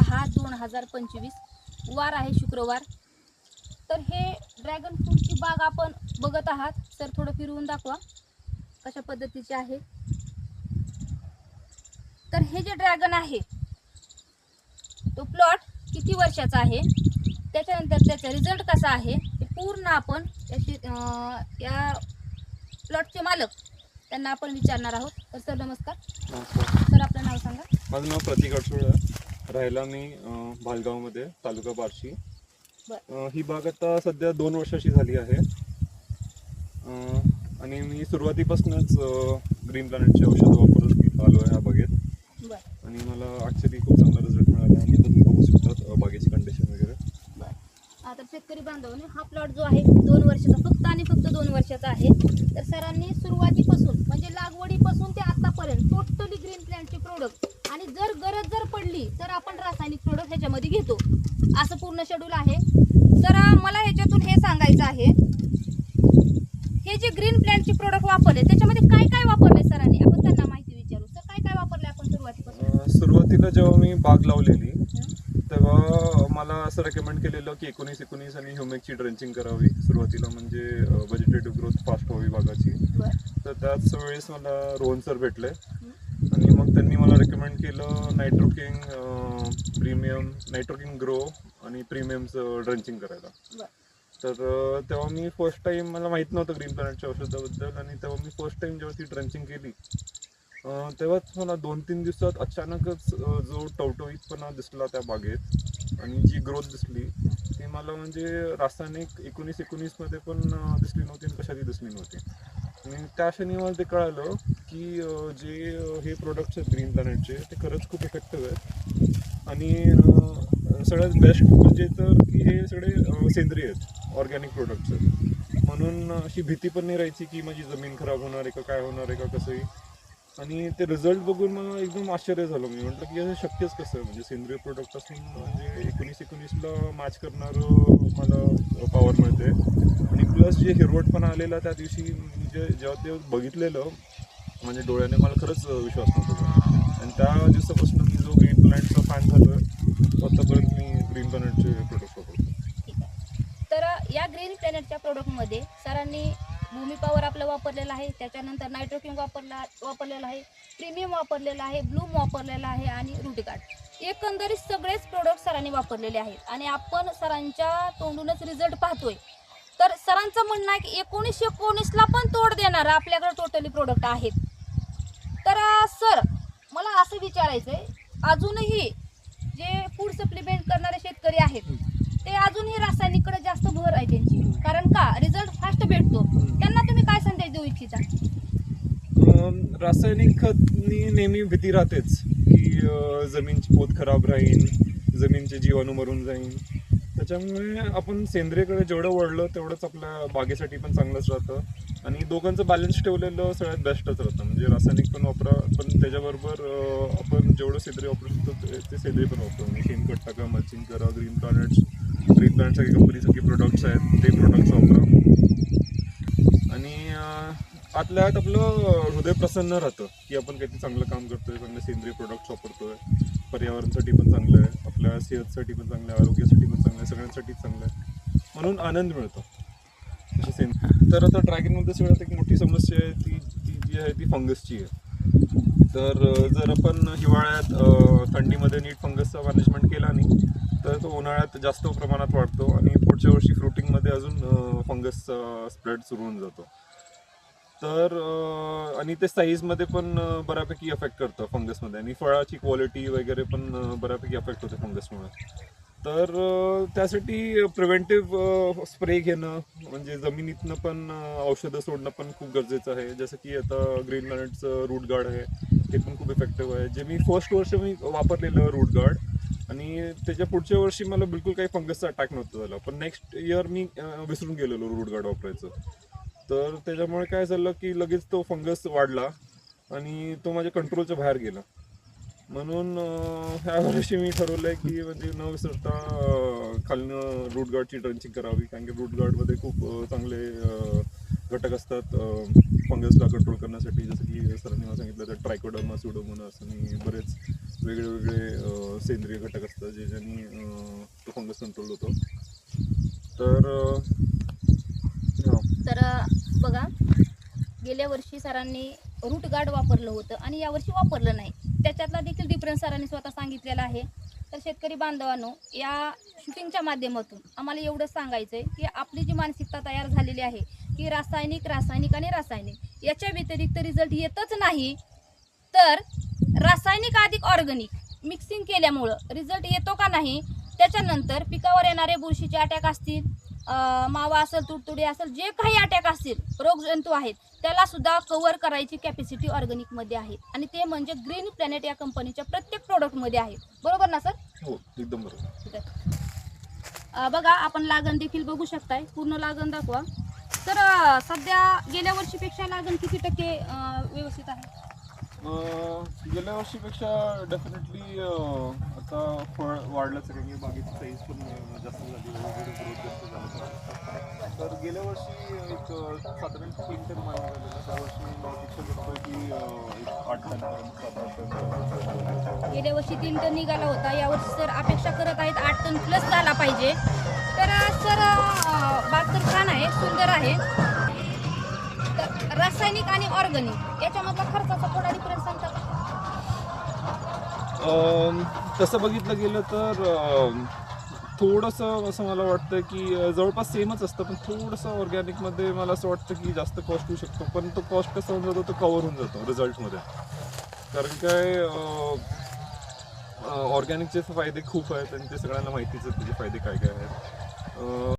सहा दोन हजार पंचवीस. वार आहे शुक्रवार. तर हे ड्रॅगन फ्रूटची बाग आपण बघत आहात. सर थोडं फिरवून दाखवा कशा पद्धतीचे आहे. तर हे जे ड्रॅगन आहे तो प्लॉट किती वर्षाचा आहे? त्याच्यानंतर त्याचा रिझल्ट कसा आहे? ते पूर्ण आपण त्याची या प्लॉटचे मालक त्यांना आपण विचारणार आहोत. तर सर नमस्कार. सर आपलं नाव सांगा. माझं नाव प्रतीक अडसूळ राहायला मी भालगावमध्ये तालुका बार्शी. ही बाग आता सध्या दोन वर्षाची झाली आहे. आणि मी सुरुवातीपासूनच ग्रीन प्लॅनेटचे औषध वापरत आलो आहे ह्या बागेत. आणि मला ॲक्च्युली खूप चांगला रिझल्ट मिळाला आणि तुम्ही बघू शकतात बागेची कंडिशन वगैरे. आता शेतकरी बांधवांनी हा प्लॉट जो आहे दोन वर्षाचा फक्त आणि फक्त दोन वर्षाचा आहे. तर सरांनी सुरुवातीपासून म्हणजे लागवडीपासून ते आतापर्यंत टोटली ग्रीन प्लॅन्टचे प्रोडक्ट आणि जर गरज जर पडली तर आपण रासायनिक प्रोडक्ट ह्याच्यामध्ये घेतो असं पूर्ण शेड्यूल आहे. तर मला ह्याच्यातून हे सांगायचं आहे. हे जे ग्रीन प्लॅन्टचे प्रोडक्ट वापरले त्याच्यामध्ये काय काय वापरले सरांनी? आपण त्यांना माहिती विचारू. सर काय काय वापरले आपण सुरुवातीपासून? सुरुवातीला जेव्हा मी बाग लावलेली तेव्हा मला असं रेकमेंड केलेलं की एकोणीस एकोणीस आणि ह्युमिकची ड्रेंचिंग करावी. सुरुवातीला म्हणजे व्हेजिटेटिव्ह ग्रोथ फास्ट व्हावी बागाची. तर त्याच वेळेस मला रोहन सर भेटले. आणि मग त्यांनी मला रेकमेंड केलं नायट्रोकिंग प्रीमियम नायट्रोकिंग ग्रो आणि प्रीमियमचं ड्रेंचिंग करायला. तर तेव्हा मी फर्स्ट टाइम मला माहीत नव्हतं ग्रीन प्लॅनेटच्या औषधाबद्दल आणि तेव्हा मी फर्स्ट टाइम जेव्हा ती ड्रेंचिंग केली तेव्हाच मला दोन तीन दिवसात अचानकच जो टवटवीतपणा दिसला त्या बागेत आणि जी ग्रोथ दिसली ती मला म्हणजे रासायनिक एकोणीस एकोणीसमध्ये पण दिसली नव्हती आणि कशातही दिसली नव्हती. आणि त्या क्षणी मला ते कळालं की जे हे प्रोडक्ट्स आहेत ग्रीन प्लॅनेटचे ते खरंच खूप इफेक्टिव्ह आहेत. आणि सगळ्यात बेस्ट म्हणजे तर की हे सगळे सेंद्रिय आहेत ऑर्गॅनिक प्रोडक्ट्स आहेत. म्हणून अशी भीती पण नाही राहायची की माझी जमीन खराब होणार आहे का काय होणार आहे का कसंही. आणि ते रिझल्ट बघून मला एकदम आश्चर्य झालं. मी म्हटलं की असं शक्यच कसं आहे? म्हणजे सेंद्रिय प्रोडक्ट असून म्हणजे एकोणीस एकोणीसला मॅच करणारं मला पॉवर मिळते. आणि प्लस जे हिरवटपणा आलेला त्या दिवशी जे जेव्हा ते बघितलेलं म्हणजे डोळ्याने मला खरंच विश्वास नव्हता आणि त्या दिवसापासून मी जो ग्रीन प्लॅनेटचा फॅन झालो आतापर्यंत मी ग्रीन प्लॅनेटचे प्रोडक्ट वापरतो ठीक आहे. तर या ग्रीन प्लॅनेटच्या प्रोडक्टमध्ये सरांनी भूमी पॉवर आपलं वापरलेलं आहे त्याच्यानंतर नायट्रोकिंग वापरला वापरलेलं आहे प्रीमियम वापरलेलं आहे ब्लूम वापरलेलं आहे आणि रुटिकार्ड एकंदरीत सगळेच प्रोडक्ट सरांनी वापरलेले आहेत. आणि आपण सरांच्या तोंडूनच रिझल्ट पाहतोय. तर सरांचं म्हणणं आहे की एकोणीसशे एकोणीसला पण तोड देणारं आपल्याकडे टोटली प्रोडक्ट आहेत. तर सर मला असं विचारायचं आहे अजूनही जे फूड सप्लिमेंट करणारे शेतकरी आहेत ते अजूनही रासायनिककडे जास्त भर आहे त्यांची. कारण का? रिझल्ट फास्ट भेटतो. त्यांना तुम्ही काय संदेश देऊ इच्छिता? रासायनिक खतनी नेहमी भीती राहतेच की जमीनची पोत खराब राहील जमीनचे जीवाणू मरून जाईल त्याच्यामुळे आपण सेंद्रियकडे जेवढं वळलं तेवढंच आपल्या बागेसाठी पण चांगलंच राहतं. आणि दोघांचं बॅलन्स ठेवलेलं सगळ्यात बेस्टच राहतं. म्हणजे रासायनिक पण वापरा पण त्याच्याबरोबर आपण जेवढं सेंद्रिय वापरू शकतो ते- ते सेंद्रिय पण वापरू. म्हणजे शेणखत टाका मल्चिंग करा ग्रीन प्लॅनेट्स ग्रीन प्लॅनेटच्या कंपनीसारखे प्रोडक्ट्स आहेत ते प्रोडक्ट्स वापरा. आणि आतल्या आत आपलं हृदय प्रसन्न राहतं की आपण काहीतरी चांगलं काम करतोय चांगले सेंद्रिय प्रोडक्ट्स वापरतोय. पर्यावरणासाठी पण चांगलं आहे आपल्या सेहतसाठी पण चांगलं आहे आरोग्यासाठी पण चांगलं आहे सगळ्यांसाठी चांगलं आहे. म्हणून आनंद मिळतो. सेम. तर आता ड्रॅगनमध्ये सगळ्यात एक मोठी समस्या आहे ती ती जी आहे ती फंगसची आहे. तर जर आपण हिवाळ्यात थंडीमध्ये नीट फंगसचा मॅनेजमेंट केला नाही तर तो उन्हाळ्यात जास्त प्रमाणात वाढतो आणि पुढच्या वर्षी फ्रुटिंगमध्ये अजून फंगसचा स्प्रेड सुरू होऊन जातो. तर आणि ते साईजमध्ये पण बऱ्यापैकी अफेक्ट करतं फंगसमध्ये आणि फळाची क्वालिटी वगैरे पण बऱ्यापैकी अफेक्ट होते फंगसमुळे तर त्यासाठी प्रिव्हेंटिव्ह स्प्रे घेणं म्हणजे जमिनीतनं पण औषधं सोडणं पण खूप गरजेचं आहे. जसं की आता ग्रीन प्लॅनेटचं रूट गार्ड आहे. ते पण खूप इफेक्टिव्ह आहे. जे मी फर्स्ट वर्ष मी वापरलेलं रूट गार्ड आणि त्याच्या पुढच्या वर्षी मला बिलकुल काही फंगसचा अटॅक नव्हता झाला. पण नेक्स्ट इयर मी विसरून गेलेलो रूट गार्ड वापरायचं. तर त्याच्यामुळे काय झालं की लगेच तो फंगस वाढला आणि तो माझ्या कंट्रोलच्या बाहेर गेला. म्हणून ह्या वर्षी मी ठरवलंय की म्हणजे न विसरता खालनं रूट गार्डची ड्रंचिंग करावी. कारण की रूट गार्डमध्ये खूप चांगले घटक असतात फंगसला कंट्रोल करण्यासाठी. जसं की सरांनी मला सांगितलं तर ट्रायकोडर्मा सुडोमोनास आणि बरेच वेगळे वेगळे सेंद्रिय घटक असतात ज्याच्याने ज्यांनी तो फंगस कंट्रोल होतो. तर तर बघा गेल्या वर्षी सरांनी रूट गार्ड वापरलं होतं आणि यावर्षी वापरलं नाही. त्याच्यातला देखील डिफरन्स सरांनी स्वतः सांगितलेला आहे. तर शेतकरी बांधवांनो या शूटिंगच्या माध्यमातून आम्हाला एवढंच सांगायचं आहे की आपली जी मानसिकता तयार झालेली आहे की रासायनिक रासायनिक आणि रासायनिक याच्या व्यतिरिक्त रिझल्ट येतच नाही. तर रासायनिक अधिक ऑर्गॅनिक मिक्सिंग केल्यामुळं रिझल्ट येतो का नाही त्याच्यानंतर पिकावर येणारे बुरशीचे अटॅक असतील मावा असेल तुडतुडी असेल जे काही अटॅक असतील रोगजंतू आहेत त्याला सुद्धा कव्हर करायची कॅपॅसिटी ऑर्गॅनिकमध्ये आहे. आणि ते म्हणजे ग्रीन प्लॅनेट या कंपनीच्या प्रत्येक प्रोडक्टमध्ये आहे. बरोबर ना सर हो एकदम बरोबर. बघा आपण लागण देखील बघू शकताय. पूर्ण लागण दाखवा. तर सध्या गेल्या वर्षीपेक्षा लागण किती टक्के व्यवस्थित आहे? गेल्या वर्षीपेक्षा डेफिनेटली आता फळ वाढलंच आहे. की बागेची साईज पण जास्त झाली ग्रोथ जास्त झालं तर गेल्या वर्षी एक साधारण तीन टन माल झालेला. त्या वर्षी मी एक आठ टनपर्यंत सात आठ टन गेल्या वर्षी तीन टन निघाला होता. यावर्षी सर अपेक्षा करत आहेत आठ टन प्लस झाला पाहिजे. तर सर बाग तर छान आहे सुंदर आहे. रासायनिक आणि ऑर्गॅनिक याच्यामधला खर्चाचा थोडा डिफरन्स सांगता का? तसं बघितलं गेलं तर थोडंसं असं मला वाटतं की जवळपास सेमच असतं पण थोडंसं ऑर्गॅनिकमध्ये मला असं वाटतं की जास्त कॉस्ट होऊ शकतो. पण तो कॉस्ट कसा होऊन जातो तो कवर होऊन जातो रिझल्टमध्ये कारण काय ऑर्गॅनिकचे फायदे खूप आहेत आणि ते सगळ्यांना माहितीच आहेत त्याचे फायदे काय काय आहेत